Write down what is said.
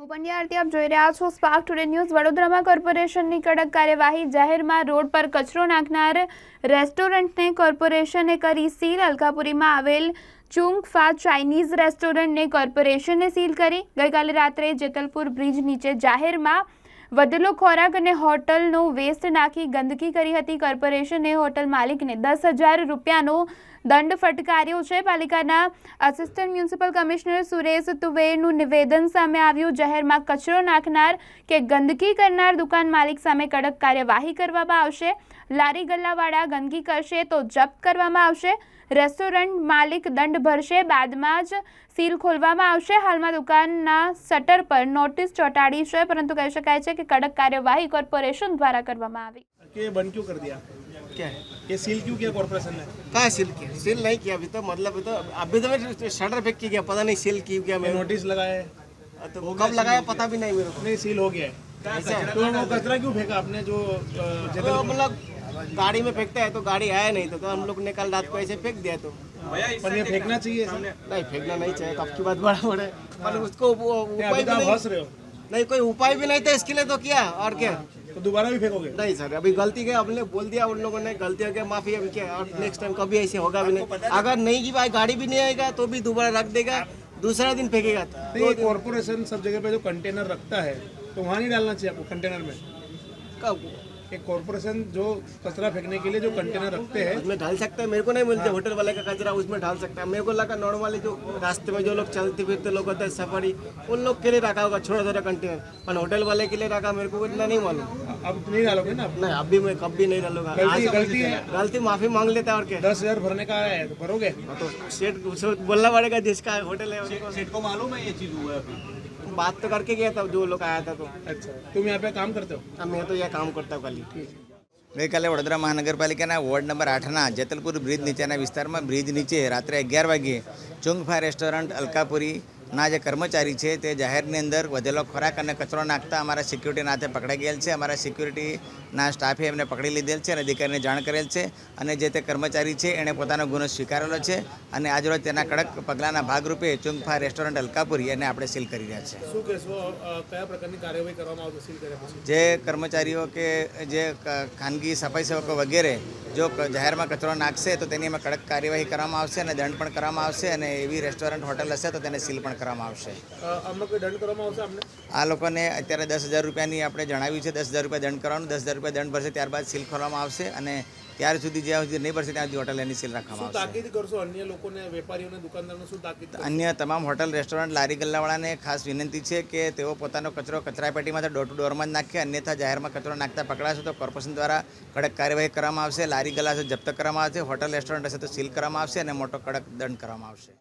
હું આપ જોઈ રહ્યા છો સ્પાર્ક ટુડે ન્યૂઝ વડોદરામાં કોર્પોરેશનની કડક કાર્યવાહી, જાહેરમાં રોડ પર કચરો નાખનાર રેસ્ટોરન્ટને કોર્પોરેશને કરી સીલ. અલકાપુરીમાં આવેલ ચુંગ ફા ચાઇનીઝ રેસ્ટોરન્ટને કોર્પોરેશને સીલ કરી. ગઈકાલે રાત્રે જેતલપુર બ્રિજ નીચે જાહેરમાં વધેલો ખોરાક અને હોટલનો વેસ્ટ નાખી ગંદકી કરી હતી કોર્પોરેશને હોટલ માલિકને દસ હજાર રૂપિયાનો દંડ ફટકાર્યો છે. પાલિકાના આસિસ્ટન્ટ મ્યુનિસિપલ કમિશનર સુરેશ તુવેરનું નિવેદન સામે આવ્યું. જાહેરમાં કચરો નાખનાર કે ગંદકી કરનાર દુકાન માલિક સામે કડક કાર્યવાહી કરવામાં આવશે. લારી ગલ્લાવાળા ગંદકી કરશે તો જપ્ત કરવામાં આવશે. રેસ્ટોરન્ટ માલિક દંડ ભરશે. બાદમાં જ સીલ ખોલવામાં આવશે. હાલમાં દુકાનના શટર પર નોટિસ ચોંટાડી છે. પરંતુ કહી શકાય છે કે કડક કાર્યવાહી કોર્પોરેશન દ્વારા કરવામાં આવી कि ये बंद क्यों कर दिया क्या है ये सील क्यों किया कॉर्पोरेशन ने कहाँ सील किया सील नहीं किया अभी तो मतलब अभी तो अभी तो मैं शटर फेंक के गया पता नहीं सील की क्या ये मैं नोटिस लगाया है तो कब लगाया पता भी नहीं मेरे को नहीं सील हो गया है ऐसा है। तो वो कचरा क्यों फेंका आपने जो अ, तो जगह मतलब गाड़ी में फेंकता है तो गाड़ी आया नहीं तो, तो हम लोग ने कल रात को ऐसे फेंक दिया तो पर ये फेंकना चाहिए ऐसा। नहीं फेंकना नहीं चाहिए तो आपकी बात बड़ा बड़े मतलब उसको वो क्या उपाय अभी तो भी आप हंस नहीं कोई उपाय भी नहीं था इसके लिए तो किया और क्या? तो दोबारा भी फेंकोगे? नहीं सर अभी गलती के हमने बोल दिया उन लोगों ने गलती हो गया माफ़ी अभी क्या और नेक्स्ट टाइम कभी ऐसे होगा भी नहीं। अगर नहीं की भाई गाड़ी भी नहीं आएगा तो भी दोबारा रख देगा दूसरा दिन फेंकेगा। तो कॉर्पोरेशन सब जगह पे जो कंटेनर रखता है तो वहाँ नहीं डालना चाहिए आपको कंटेनर में? कब? एक कॉरपोरेशन जो कचरा फेंकने के लिए जो कंटेनर रखते हैं। उसमें डाल सकता है, मेरे को नहीं मिलते हाँ। होटल वाले का कचरा, उसमें डाल सकता है। मेरे को लगा नॉर्मली जो रास्ते में जो लोग चलते फिरते लोग होते हैं, सफारी, उन लोग के लिए रखा होगा छोटा छोटा कंटेनर पर होटल वाले के लिए रखा मेरे को इतना नहीं मालूम। अब नहीं डालोगे ना आप नहीं अभी मैं कभी नहीं डालूंगा गलती आज- गलती है गलती माफी मांग लेता है और क्या दस हजार भरने का आया है तो भरोगे हाँ तो सेठ उसको बोलना पड़ेगा जिसका होटल है उनको सेठ को मालूम है ये चीज हुआ है अभी बात तो करके गया था जो लोग आया था तो अच्छा तुम यहाँ पे काम करते हो अब मैं तो यह काम करता हूँ खाली ગઈકાલે વડોદરા મહાનગરપાલિકાના વોર્ડ નંબર આઠના જેતલપુર બ્રિજ નીચેના વિસ્તારમાં બ્રિજ નીચે રાત્રે અગિયાર વાગ્યે ચુંગફા રેસ્ટોરન્ટ અલકાપુરીના જે કર્મચારી છે તે જાહેરની અંદર વધેલો ખોરાક અને કચરો નાખતા અમારા સિક્યુરિટીના હાથે પકડાઈ ગયેલ છે. અમારા સિક્યુરિટીના સ્ટાફે એમને પકડી લીધેલ છે અને અધિકારીને જાણ કરેલ છે અને જે તે કર્મચારી છે એણે પોતાનો ગુનો સ્વીકારેલો છે અને આજરોજ તેના કડક પગલાંના ભાગરૂપે ચુંગફા રેસ્ટોરન્ટ અલકાપુરી એને આપણે સીલ કરી રહ્યા છે. કયા પ્રકારની કાર્યવાહી કરવામાં આવશે જે કર્મચારીઓ કે જે ખાનગી સફાઈ સેવકો વગેરે જો જાહેરમાં કચરો નાખશે તો તેની એમાં કડક કાર્યવાહી કરવામાં આવશે અને દંડ પણ કરવામાં આવશે અને એવી રેસ્ટોરન્ટ હોટલ હશે તો તેને સીલ પણ કરવામાં આવશે. કરવામાં આ લોકોને અત્યારે દસ હજાર રૂપિયાની આપણે જણાવ્યું છે દસ હજાર રૂપિયા દંડ કરવાનું દસ હજાર રૂપિયા દંડ ભરશે ત્યારબાદ સીલ ખોલવામાં આવશે અને ત્યાર સુધી જ્યાં સુધી નહીં ભરશે ત્યાં સુધી હોટલ એની સીલ રાખવામાં આવશે. અન્ય લોકોને વેપારીઓને દુકાનદારોને શું તાકીદ અન્ય તમામ હોટલ રેસ્ટોરન્ટ લારી ગલ્લાવાળાને ખાસ વિનંતી છે કે તેઓ પોતાનો કચરો કચરાપેટીમાં ડોર ટુ ડોરમાં જ નાખે અન્યથા જાહેરમાં કચરો નાખતા પકડાશે તો કોર્પોરેશન દ્વારા કડક કાર્યવાહી કરવામાં આવશે લારી ગલ્લા જપ્ત કરવામાં આવશે હોટલ રેસ્ટોરન્ટ હશે તો સીલ કરવામાં આવશે અને મોટો કડક દંડ કરવામાં આવશે.